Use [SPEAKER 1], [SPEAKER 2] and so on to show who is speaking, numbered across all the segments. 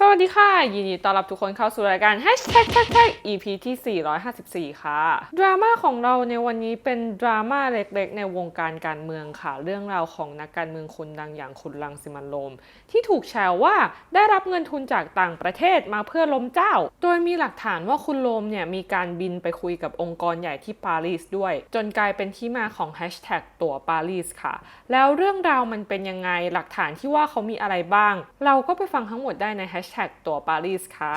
[SPEAKER 1] สวัสดีค่ะ ยินดีต้อนรับทุกคนเข้าสู่รายการ Hashtag Tag Tag EP ที่ 454 ค่ะ ดราม่าของเราในวันนี้เป็นดราม่าเล็กๆ ในวงการการเมืองค่ะ เรื่องราวของนักการเมืองคนดังอย่างคุณรังสิมันโรม ที่ถูกแชร์ว่าได้รับเงินทุนจากต่างประเทศมาเพื่อล้มเจ้า โดยมีหลักฐานว่าคุณโรมเนี่ยมีการบินไปคุยกับองค์กรใหญ่ที่ปารีสด้วย จนกลายเป็นที่มาของ Hashtag ตั๋วปารีสค่ะ แล้วเรื่องราวมันเป็นยังไงหลักฐานที่ว่าเขามีอะไรบ้าง เราก็ไปฟังทั้งหมดได้ใน Hashtag ตั๋วปารีสค่ะ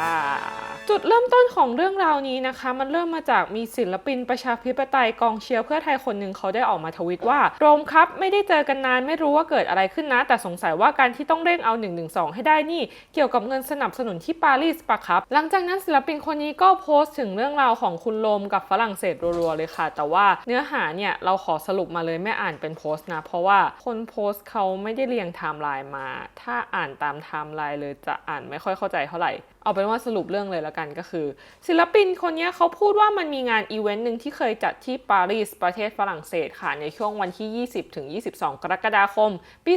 [SPEAKER 1] จุดเริ่มต้นของเรื่องราวนี้นะคะ มันเริ่มมาจากมีศิลปินประชาธิปไตยกองเชียร์เพื่อไทยคนหนึ่งเขาได้ออกมาทวิตว่า โรมครับไม่ได้เจอกันนานไม่รู้ว่าเกิดอะไรขึ้นนะ แต่สงสัยว่าการที่ต้องเร่งเอา112ให้ได้นี่ เกี่ยวกับเงินสนับสนุนที่ปารีสปะครับ หลังจากนั้นศิลปินคนนี้ก็โพสต์ถึงเรื่องราวของคุณโรมกับฝรั่งเศสรัวๆเลยค่ะ แต่ว่าเนื้อหาเนี่ยเราขอสรุปมาเลยไม่อ่านเป็นโพสต์นะ เพราะว่าคนโพสต์เขาไม่ได้เรียงไทม์ไลน์มา ถ้าอ่านตามไทม์ไลน์เลยจะอ่านไม่ค่อยเข้าใจเท่าไหร่เอาเป็นว่าสรุปเรื่องเลยแล้วกันก็คือ ศิลปินคนนี้เขาพูดว่ามันมีงานอีเวนต์หนึ่งที่เคยจัดที่ปารีสประเทศฝรั่งเศสค่ะ ในช่วงวันที่ 20 ถึง 22 กรกฎาคม ปี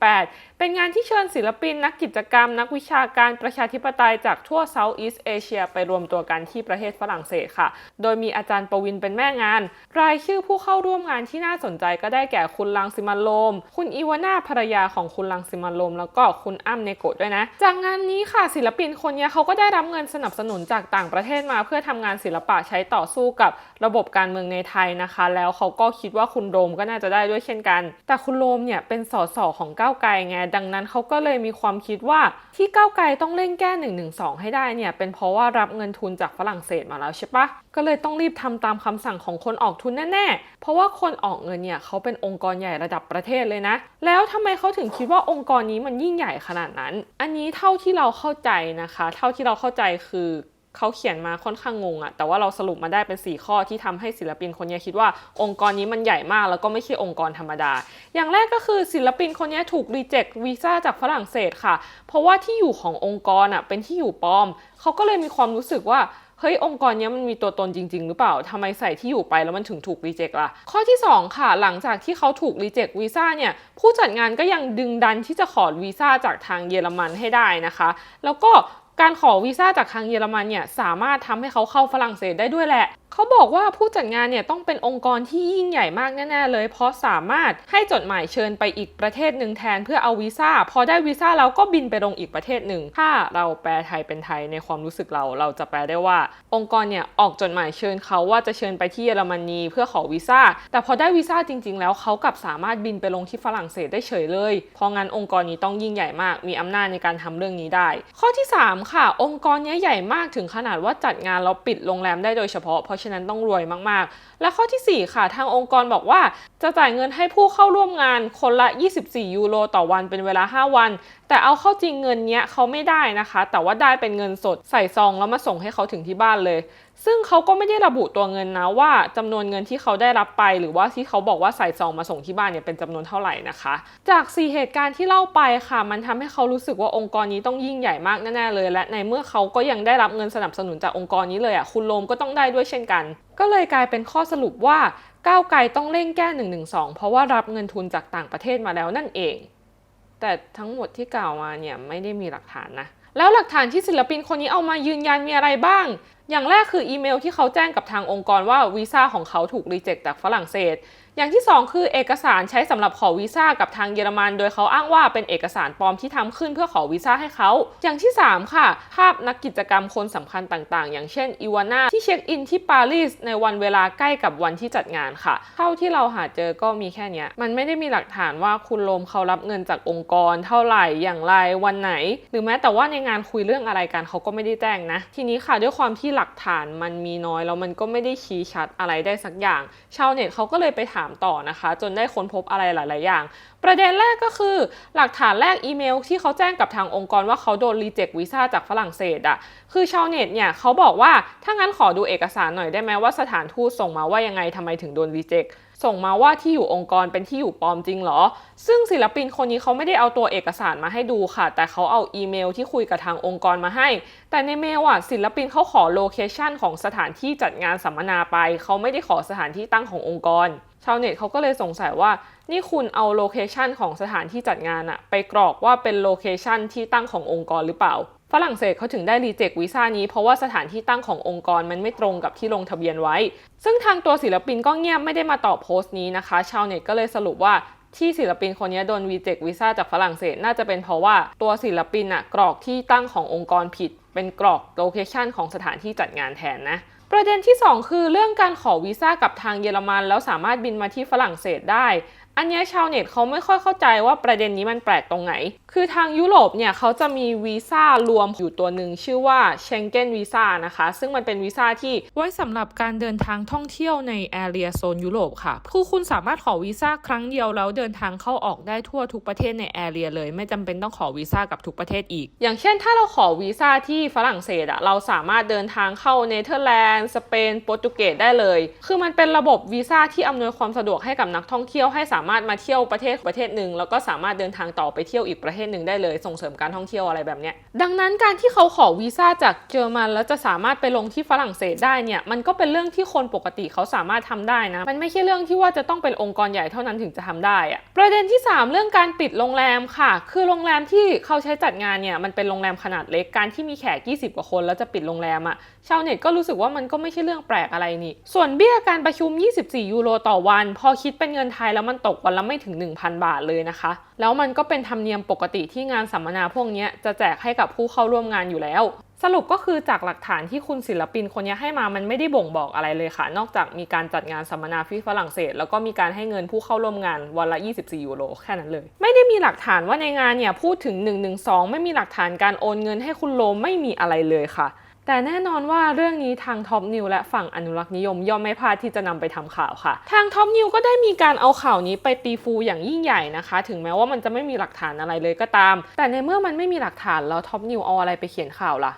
[SPEAKER 1] 2018 เป็นงานที่เชิญศิลปินนักกิจกรรม นักวิชาการประชาธิปไตยจากทั่วเซาท์อีสเอเชียไปรวมตัวกันที่ประเทศฝรั่งเศสค่ะ โดยมีอาจารย์ประวินเป็นแม่งาน รายชื่อผู้เข้าร่วมงานที่น่าสนใจก็ได้แก่คุณลังสิมันโรมคุณอีวาน่าภรรยาของคุณลังสิมันโรมแล้วก็คุณอ้ำเนโกะด้วยนะ จากงานนี้ค่ะศิลปินคนนี้เขาก็ได้รับเงินสนับสนุนจากต่างประเทศมา เพื่อทำงานศิลปะใช้ต่อสู้กับระบบการเมืองในไทยนะคะ แล้วเขาก็คิดว่าคุณโรมก็น่าจะได้ด้วยเช่นกัน แต่คุณโรมเนี่ยเป็นสสของก้าวไกลไงดังนั้นเขาก็เลยมีความคิดว่าที่ก้าวไกลต้องเร่งแก้1นึให้ได้เนี่ยเป็นเพราะว่ารับเงินทุนจากฝรั่งเศสมาแล้วใช่ปะก็เลยต้องรีบทำตามคำสั่งของคนออกทุนแน่ๆ เพราะว่าคนออกเงินเนี่ยเขาเป็นองค์กรใหญ่ระดับประเทศเลยนะ แล้วทำไมเขาถึงคิดว่าองค์กรนี้มันยิ่งใหญ่ขนาดนั้น อันนี้เท่าที่เราเข้าใจนะคะเท่าที่เราเข้าใจคือเขาเขียนมาค่อนข้างงงอะแต่ว่าเราสรุปมาได้เป็น 4 ข้อที่ทำให้ศิลปินคนนี้คิดว่าองค์กรนี้มันใหญ่มาก แล้วก็ไม่ใช่องค์กรธรรมดา อย่างแรกก็คือศิลปินคนนี้ถูกรีเจ็ควีซ่าจากฝรั่งเศสค่ะ เพราะว่าที่อยู่ขององค์กรอะเป็นที่อยู่ปลอม เขาก็เลยมีความรู้สึกว่าเฮ้ยองค์กรนี้มันมีตัวตนจริง ๆ หรือเปล่าทำไมใส่ที่อยู่ไปแล้วมันถึงถูกรีเจ็คล่ะ ข้อที่ 2 ค่ะ หลังจากที่เขาถูกรีเจ็ควีซ่าเนี่ย ผู้จัดงานก็ยังดึงดันที่จะขอวีซ่าจากทางเยอรมันให้ได้นะคะ แล้วก็ การขอวีซ่าจากทางเยอรมันเนี่ยสามารถทำให้เขาเข้าฝรั่งเศสได้ด้วยแหละเขาบอกว่าผู้จัดงานเนี่ยต้องเป็นองค์กรที่ยิ่งใหญ่มากแน่ๆเลย เพราะสามารถให้จดหมายเชิญไปอีกประเทศหนึ่งแทนเพื่อเอาวีซ่า พอได้วีซ่าแล้วก็บินไปลงอีกประเทศหนึ่ง ถ้าเราแปลไทยเป็นไทยในความรู้สึกเรา เราจะแปลได้ว่า องค์กรเนี่ยออกจดหมายเชิญเขาว่าจะเชิญไปที่เยอรมนีเพื่อขอวีซ่า แต่พอได้วีซ่าจริง ๆ แล้วเขากลับสามารถบินไปลงที่ฝรั่งเศสได้เฉยเลย เพราะงั้นองค์กรนี้ต้องยิ่งใหญ่มาก มีอำนาจในการทำเรื่องนี้ได้ ข้อที่ 3 ค่ะ องค์กรนี้ใหญ่มากถึงขนาดว่าจัดงานแล้วปิดโรงแรมได้โดยเฉพาะเพราะฉะนั้นต้องรวยมากๆ และข้อทีสี่ 4 ค่ะ ทางองค์กรบอกว่า จะจ่ายเงินให้ผู้เข้าร่วมงานคนละ 24 ยูโรต่อวันเป็นเวลา 5 วัน แต่เอาเข้าจริงเงินเนี้ยเขาไม่ได้นะคะ แต่ว่าได้เป็นเงินสดใส่ซองแล้วมาส่งให้เขาถึงที่บ้านเลย ซึ่งเขาก็ไม่ได้ระบุตัวเงินนะว่าจำนวนเงินที่เขาได้รับไป หรือว่าที่เขาบอกว่าใส่ซองมาส่งที่บ้านเนี่ยเป็นจำนวนเท่าไหร่นะคะ จาก 4 เหตุการณ์ที่เล่าไปค่ะ มันทำให้เขารู้สึกว่าองค์กรนี้ต้องยิ่งใหญ่มากแน่ๆเลย และในเมื่อเขาก็ยังได้รับเงินสนับสนุนจากองค์กรนี้เลยอะคุณโลมก็ต้องได้ด้วยเช่นกัน ก็เลยกลายเป็นข้อสรุปว่าก้าวไกลต้องเร่งแก้1นึเพราะว่ารับเงินทุนจากต่างประเทศมาแล้วนั่นเอง แต่ทั้งหมดที่กล่าวมาเนี่ยไม่ได้มีหลักฐานนะ แล้วหลักฐานที่ศิลปินคนนี้เอามายืนยันมีอะไรบ้าง อย่างแรกคืออีเมลที่เขาแจ้งกับทางองค์กรว่าวีซ่าของเขาถูกรีเจ็คจากฝรั่งเศส อย่างที่ 2 คือเอกสารใช้สำหรับขอวีซ่ากับทางเยอรมัน โดยเขาอ้างว่าเป็นเอกสารปลอมที่ทำขึ้นเพื่อขอวีซ่าให้เขา อย่างที่ 3 ค่ะ ภาพนักกิจกรรมคนสำคัญต่างๆ อย่างเช่นอีวาน่า ที่เช็คอินที่ปารีสในวันเวลาใกล้กับวันที่จัดงานค่ะ เท่าที่เราหาเจอก็มีแค่นี้มันไม่ได้มีหลักฐานว่าคุณโรมเขารับเงินจากองค์กร เท่าไหร่อย่างไรวันไหน หรือแม้แต่ว่าในงานคุยเรื่องอะไรกันเขาก็ไม่ได้แจ้งนะ ทีนี้ค่ะด้วยความที่หลักฐานมันมีน้อยแล้วมันก็ไม่ได้ชี้ชัดอะไรได้สักอย่าง ชาวเน็ตเขาก็เลยไปถามต่อนะคะ จนได้ค้นพบอะไรหลาย ๆ อย่างประเด็นแรกก็คือ หลักฐานแรกอีเมลที่เขาแจ้งกับทางองค์กรว่าเขาโดนรีเจ็ควีซ่าจากฝรั่งเศสอะคือชาวเน็ตเนี่ยเขาบอกว่าถ้างั้นขอดูเอกสารหน่อยได้ไหมว่าสถานทูตส่งมาว่ายังไงทำไมถึงโดนรีเจ็คส่งมาว่าที่อยู่องค์กรเป็นที่อยู่ปลอมจริงเหรอ ซึ่งศิลปินคนนี้เขาไม่ได้เอาตัวเอกสารมาให้ดูค่ะ แต่เขาเอาอีเมลที่คุยกับทางองค์กรมาให้ แต่ในเมลอะศิลปินเขาขอโลเคชันของสถานที่จัดงานสัมมนาไป เขาไม่ได้ขอสถานที่ตั้งขององค์กร ชาวเน็ตเขาก็เลยสงสัยว่า นี่คุณเอาโลเคชันของสถานที่จัดงานอะไปกรอกว่าเป็นโลเคชันที่ตั้งขององค์กรหรือเปล่า ฝรั่งเศสเขาถึงได้รีเจ็ควีซ่านี้เพราะว่าสถานที่ตั้งขององค์กรมันไม่ตรงกับที่ลงทะเบียนไว้ ซึ่งทางตัวศิลปินก็เงียบไม่ได้มาตอบโพสต์นี้นะคะ ชาวเน็ตก็เลยสรุปว่าที่ศิลปินคนนี้โดนวีเจ็ควีซ่าจากฝรั่งเศสน่าจะเป็นเพราะว่าตัวศิลปินอะกรอกที่ตั้งขององค์กรผิด เป็นกรอกโลเคชันของสถานที่จัดงานแทนนะ ประเด็นที่ 2 คือเรื่องการขอวีซ่ากับทางเยอรมัน แล้วสามารถบินมาที่ฝรั่งเศสได้ อันนี้ชาวเน็ตเขาไม่ค่อยเข้าใจว่าประเด็นนี้มันแปลกตรงไหน คือทางยุโรปเนี่ยเขาจะมีวีซ่ารวมอยู่ตัวหนึ่งชื่อว่า Schengen Visa นะคะ ซึ่งมันเป็นวีซ่าที่ไว้สำหรับการเดินทางท่องเที่ยวในแอเรียโซนยุโรปค่ะ คือคุณสามารถขอวีซ่าครั้งเดียวแล้วเดินทางเข้าออกได้ทั่วทุกประเทศในแอเรียเลย ไม่จำเป็นต้องขอวีซ่ากับทุกประเทศอีก อย่างเช่น ถ้าเราขอวีซ่าที่ฝรั่งเศสอะเราสามารถเดินทางเข้าเนเธอร์แลนด์ สเปน โปรตุเกสได้เลย คือมันเป็นระบบวีซ่าที่อำนวยความสะดวกให้กับนักท่องเที่ยวให้สามารถมาเที่ยวประเทศประเทศหนึ่งแล้วก็สามารถเดินทางต่อไปเที่ยวอีกประเทศหนึ่งได้เลยส่งเสริมการท่องเที่ยวอะไรแบบเนี้ยดังนั้นการที่เขาขอวีซ่าจากเยอรมันแล้วจะสามารถไปลงที่ฝรั่งเศสได้เนี่ยมันก็เป็นเรื่องที่คนปกติเขาสามารถทำได้นะ มันไม่ใช่เรื่องที่ว่าจะต้องเป็นองค์กรใหญ่เท่านั้นถึงจะทำได้อะประเด็นที่ 3 เรื่องการปิดโรงแรมค่ะ คือโรงแรมที่เขาใช้จัดงานเนี่ยมันเป็นโรงแรมขนาดเล็กการที่มีแขก 20 กว่าคนแล้วจะปิดโรงแรมอะชาวเน็ตก็รู้สึกว่ามันก็ไม่ใช่เรื่องแปลกอะไรนี่ ส่วนเบี้ยการประชุม 24 ยูโรต่อวัน พอคิดเป็นเงินไทยแล้วมันตกวันละไม่ถึง 1,000 บาทเลยนะคะ แล้วมันก็เป็นธรรมเนียมปกติที่งานสัมมนาพวกนี้จะแจกให้กับผู้เข้าร่วมงานอยู่แล้ว สรุปก็คือจากหลักฐานที่คุณศิลปินคนนี้ให้มามันไม่ได้บ่งบอกอะไรเลยค่ะ นอกจากมีการจัดงานสัมมนาที่ฝรั่งเศส แล้วก็มีการให้เงินผู้เข้าร่วมงานวันละ 24 ยูโรแค่นั้นเลย ไม่ได้มีหลักฐานว่าในงานเนี่ยพูดถึง 112 ไม่มีหลักฐานการโอนเงินให้คุณโลมไม่มีอะไรเลยค่ะ แต่แน่นอนว่าเรื่องนี้ทางท็อปนิวและฝั่งอนุรักษ์นิยมย่อมไม่พลาดที่จะนำไปทำข่าวค่ะ ทางท็อปนิวก็ได้มีการเอาข่าวนี้ไปตีฟูอย่างยิ่งใหญ่นะคะ ถึงแม้ว่ามันจะไม่มีหลักฐานอะไรเลยก็ตาม แต่ในเมื่อมันไม่มีหลักฐานแล้วท็อปนิวเอาอะไรไปเขียนข่าวล่ะ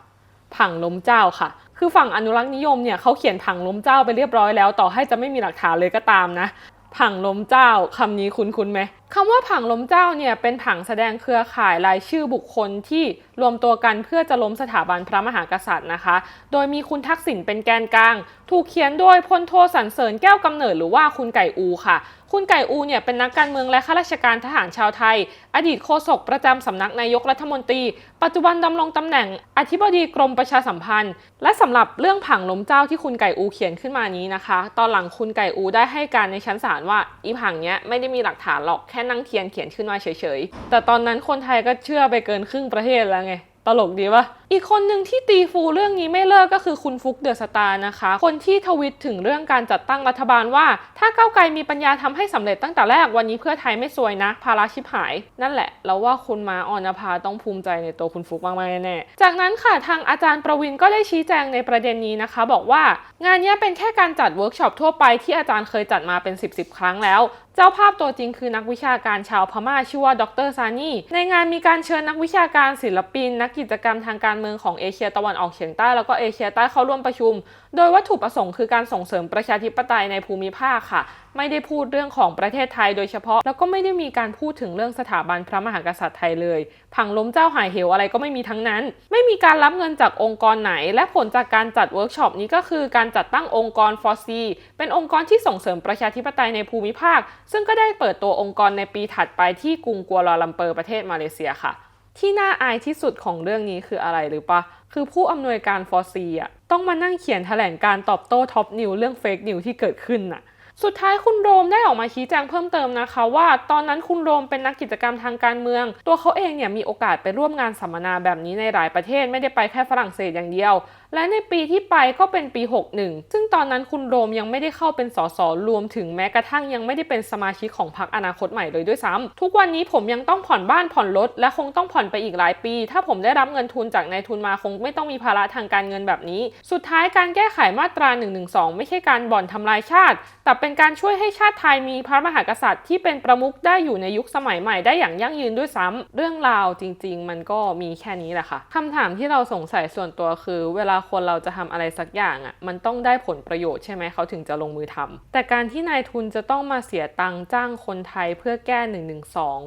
[SPEAKER 1] ผังล้มเจ้าค่ะ คือฝั่งอนุรักษ์นิยมเนี่ยเขาเขียนผังล้มเจ้าไปเรียบร้อยแล้ว ต่อให้จะไม่มีหลักฐานเลยก็ตามนะ ผังล้มเจ้าคำนี้คุ้นคุ้นไหมคำว่าผังล้มเจ้าเนี่ยเป็นผังแสดงเครือข่ายรายชื่อบุคคลที่รวมตัวกันเพื่อจะล้มสถาบันพระมหากษัตริย์นะคะ โดยมีคุณทักษิณเป็นแกนกลาง ถูกเขียนโดยพลโทสันเสริญแก้วกำเนิดหรือว่าคุณไก่อูค่ะ คุณไก่อูเนี่ยเป็นนักการเมืองและข้าราชการทหารชาวไทย อดีตโฆษกประจำสำนักนายกรัฐมนตรี ปัจจุบันดำรงตำแหน่งอธิบดีกรมประชาสัมพันธ์ และสำหรับเรื่องผังล้มเจ้าที่คุณไก่อูเขียนขึ้นมานี้นะคะ ตอนหลังคุณไก่อูได้ให้การในชั้นศาลว่าอีผังเนี้ยไม่ได้มีหลักฐานหรอกแค่นั่งเทียนเขียนขึ้นมาเฉยๆ แต่ตอนนั้นคนไทยก็เชื่อไปเกินครึ่งประเทศแล้วไง ลกดีปะอีกคนหนึ่งที่ตีฟูเรื่องนี้ไม่เลิกก็คือคุณฟุกเดอสตาร์นะคะ คนที่ทวิตถึงเรื่องการจัดตั้งรัฐบาลว่า ถ้าก้าวไกลมีปัญญาทำให้สำเร็จตั้งแต่แรกวันนี้เพื่อไทยไม่ซวยนะภาราชิบหาย นั่นแหละ เราว่าคุณมาออนภาต้องภูมิใจในตัวคุณฟุกมากๆแน่จากนั้นค่ะทางอาจารย์ประวินก็ได้ชี้แจงในประเด็นนี้นะคะ บอกว่า งานนี้เป็นแค่การจัดเวิร์กช็อปทั่วไปที่อาจารย์เคยจัดมาเป็น 10บสครั้งแล้ว จ้าภาพตัวจริงคือนักวิชาการชาวพม่าชื่อว่าดรซานี่ ในงานมีการเชิญนักวิชาการศิลปิน นักกิจกรรมทางการเมืองของเอเชียตะวันออกเฉียงใต้แล้วก็เอเชียใต้เข้าร่วมประชุม โดยวัตถุประสงค์คือการส่งเสริมประชาธิปไตยในภูมิภาคค่ะ ไม่ได้พูดเรื่องของประเทศไทยโดยเฉพาะ แล้วก็ไม่ได้มีการพูดถึงเรื่องสถาบันพระมหากษัตริย์ไทยเลย ผังล้มเจ้าหายเหวอะไรก็ไม่มีทั้งนั้น ไม่มีการรับเงินจากองค์กรไหน และผลจากการจัดเวิร์กช็อปนี้ก็คือการจัดตั้งองค์กรฟอซีเป็นองค์กรที่ส่งเสริมประชาธิปไตยในภูมิภาคซึ่งก็ได้เปิดตัวองค์กรในปีถัดไปที่กรุงกัวลาลัมเปอร์ประเทศมาเลเซียค่ะ ที่น่าอายที่สุดของเรื่องนี้คืออะไรหรือปะคือผู้อำนวยการฟอซีอะต้องมานั่งเขียนแถลงการตอบโต้ท็อปนิวเรื่องเฟกนิวที่เกิดขึ้นน่ะสุดท้ายคุณโรมได้ออกมาชี้แจงเพิ่มเติมนะคะว่าตอนนั้นคุณโรมเป็นนักกิจกรรมทางการเมือง ตัวเขาเองเนี่ยมีโอกาสไปร่วมงานสัมมนาแบบนี้ในหลายประเทศไม่ได้ไปแค่ฝรั่งเศสอย่างเดียว และในปีที่ไปก็เป็นปี 61 ซึ่งตอนนั้นคุณโรมยังไม่ได้เข้าเป็นสสรวมถึงแม้กระทั่งยังไม่ได้เป็นสมาชิกของพรรคอนาคตใหม่เลยด้วยซ้ำทุกวันนี้ผมยังต้องผ่อนบ้านผ่อนรถและคงต้องผ่อนไปอีกหลายปี ถ้าผมได้รับเงินทุนจากนายทุนมาคงไม่ต้องมีภาระทางการเงินแบบนี้ สุดท้ายการแก้ไขมาตรา 112 ไม่ใช่การบ่อนทำลายชาติ แต่เป็นการช่วยให้ชาติไทยมีพระมหากษัตริย์ที่เป็นประมุขได้อยู่ในยุคสมัยใหม่ได้อย่างยั่งยืนด้วยซ้ำเรื่องราวจริง ๆ มันก็มีแค่นี้แหละค่ะคำถามที่เราสงสัยส่วนตัวคือเวลาคนเราจะทำอะไรสักอย่างอะมันต้องได้ผลประโยชน์ใช่ไหมเขาถึงจะลงมือทำแต่การที่นายทุนจะต้องมาเสียตังค์จ้างคนไทยเพื่อแก้1นึ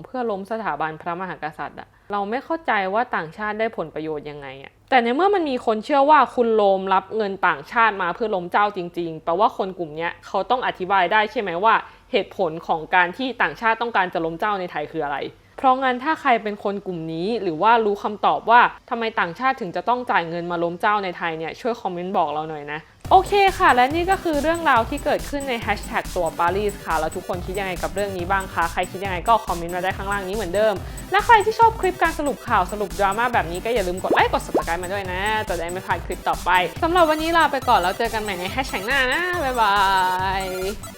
[SPEAKER 1] เพื่อล้มสถาบันพระมหากษัตริย์อะเราไม่เข้าใจว่าต่างชาติได้ผลประโยชน์ยังไงอะแต่ในเมื่อมันมีคนเชื่อว่าคุณโรมรับเงินต่างชาติมาเพื่อล้มเจ้าจริงๆแปลว่าคนกลุ่มนี้เขาต้องอธิบายได้ใช่ไหมว่า เหตุผลของการที่ต่างชาติต้องการจะล้มเจ้าในไทยคืออะไร ราะงั้นถ้าใครเป็นคนกลุ่มนี้ หรือว่ารู้คำตอบว่าทำไมต่างชาติถึงจะต้องจ่ายเงินมาล้มเจ้าในไทยเนี่ยช่วยคอมเมนต์บอกเราหน่อยนะโอเคค่ะ และนี่ก็คือเรื่องราวที่เกิดขึ้นในแฮชแท็กตัวปารีสค่ะ แล้วทุกคนคิดยังไงกับเรื่องนี้บ้างคะ ใครคิดยังไงก็คอมเมนต์มาได้ข้างล่างนี้เหมือนเดิม และใครที่ชอบคลิปการสรุปข่าวสรุปดราม่าแบบนี้ก็อย่าลืมกดไลค์กด subscribe มาด้วยนะ จะได้ไม่พลาดคลิปต่อไปสำหรับวันนี้ลาไปก่อนแล้วเจอกันใหม่ในแฮชแท็กหน้านะ บ๊ายบาย